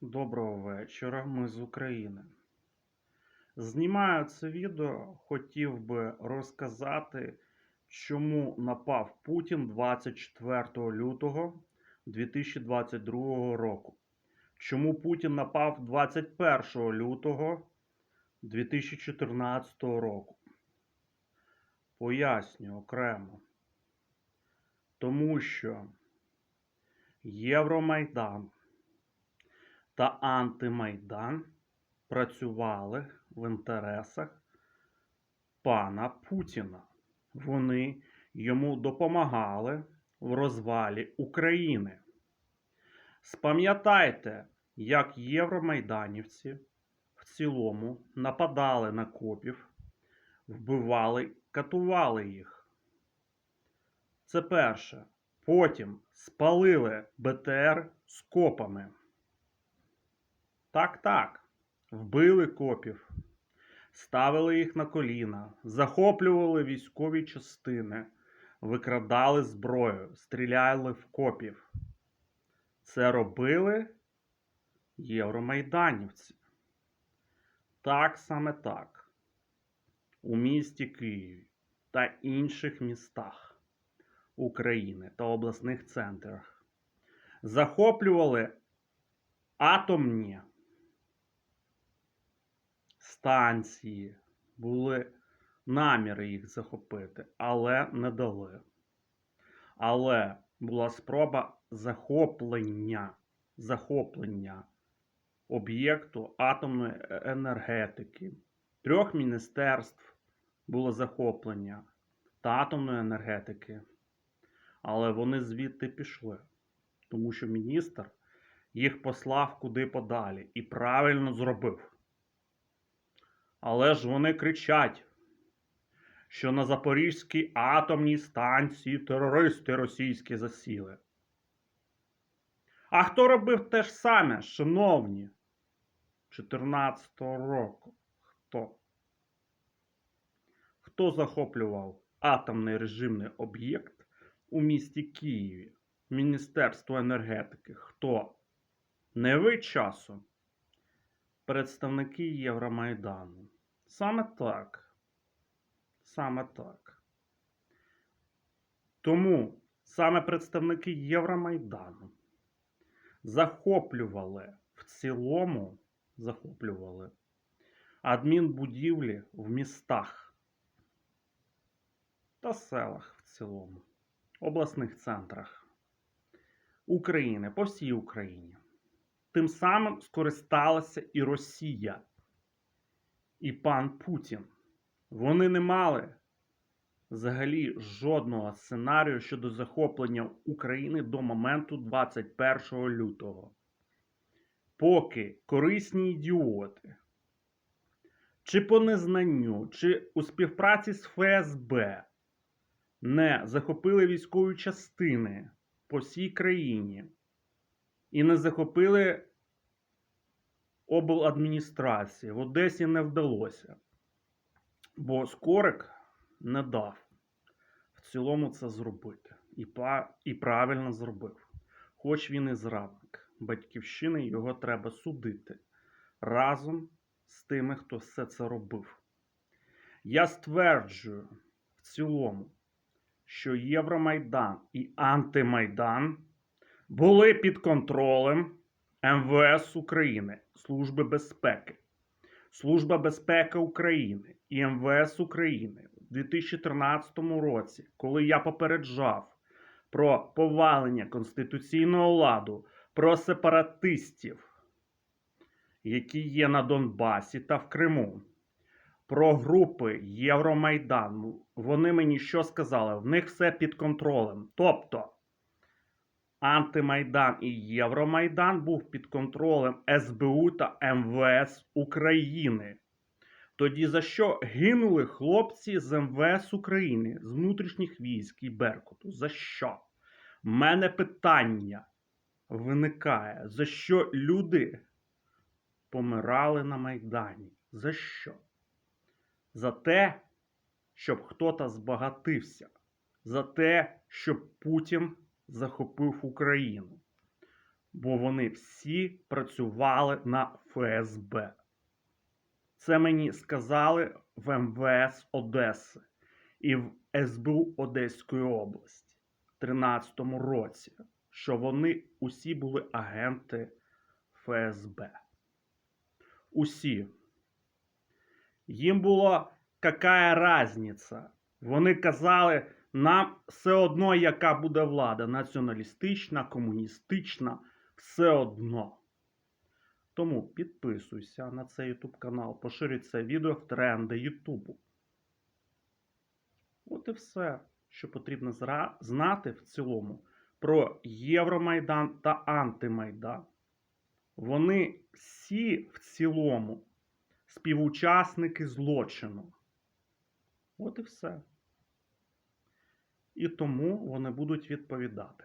Доброго вечора, ми з України. Знімаю це відео, хотів би розказати, чому напав Путін 24 лютого 2022 року. Чому Путін напав 21 лютого 2014 року. Поясню окремо. Тому що Євромайдан та антимайдан працювали в інтересах пана Путіна. Вони йому допомагали в розвалі України. Спам'ятайте, як євромайданівці в цілому нападали на копів, вбивали, катували їх. Це перше. Потім спалили БТР з копами. Так, так. Вбили копів, ставили їх на коліна, захоплювали військові частини, викрадали зброю, стріляли в копів. Це робили євромайданівці. Так саме так. У місті Києві та інших містах України та обласних центрах захоплювали атомні станції, були наміри їх захопити, але не дали. Але була спроба захоплення, захоплення об'єкту атомної е- енергетики. Трьох міністерств було захоплення та атомної енергетики. Але вони звідти пішли, тому що міністр їх послав куди подалі і правильно зробив. Але ж вони кричать, що на Запорізькій атомній станції терористи російські засіли. А хто робив те ж саме, шановні? 14-го року. Хто? Хто захоплював атомний режимний об'єкт у місті Києві? Міністерство енергетики? Хто? Не ви часом? Представники Євромайдану. Саме так. Саме так. Тому саме представники Євромайдану захоплювали в цілому захоплювали адмінбудівлі в містах та селах в цілому, обласних центрах України, по всій Україні. Тим самим скористалася і Росія, і пан Путін. Вони не мали взагалі жодного сценарію щодо захоплення України до моменту 21 лютого. Поки корисні ідіоти, чи по незнанню, чи у співпраці з ФСБ не захопили військові частини по всій країні і не захопили обладміністрації. В Одесі не вдалося, бо Скорик не дав в цілому це зробити. І, і правильно зробив. Хоч він і зрадник батьківщини, його треба судити разом з тими, хто все це робив. Я стверджую в цілому, що Євромайдан і антимайдан були під контролем МВС України, Служби безпеки. Служба безпеки України і МВС України у 2013 році, коли я попереджав про повалення конституційного ладу, про сепаратистів, які є на Донбасі та в Криму, про групи Євромайдану. Вони мені що сказали? В них все під контролем. Тобто Антимайдан і Євромайдан був під контролем СБУ та МВС України. Тоді за що гинули хлопці з МВС України, з внутрішніх військ і Беркуту? За що? В мене питання виникає, за що люди помирали на Майдані? За що? За те, щоб хтось збагатився, за те, щоб Путін захопив Україну. бо вони всі працювали на ФСБ. Це мені сказали в МВС Одеси і в СБУ Одеської області в 13-му році, що вони усі були агенти ФСБ. Усі. Їм було какая разниця. Вони казали, нам все одно, яка буде влада, націоналістична, комуністична, все одно. Тому підписуйся на цей YouTube канал, поширюй це відео в тренди Ютубу. От і все, що потрібно знати в цілому про Євромайдан та Антимайдан. Вони всі в цілому співучасники злочину. От і все. І тому вони будуть відповідати.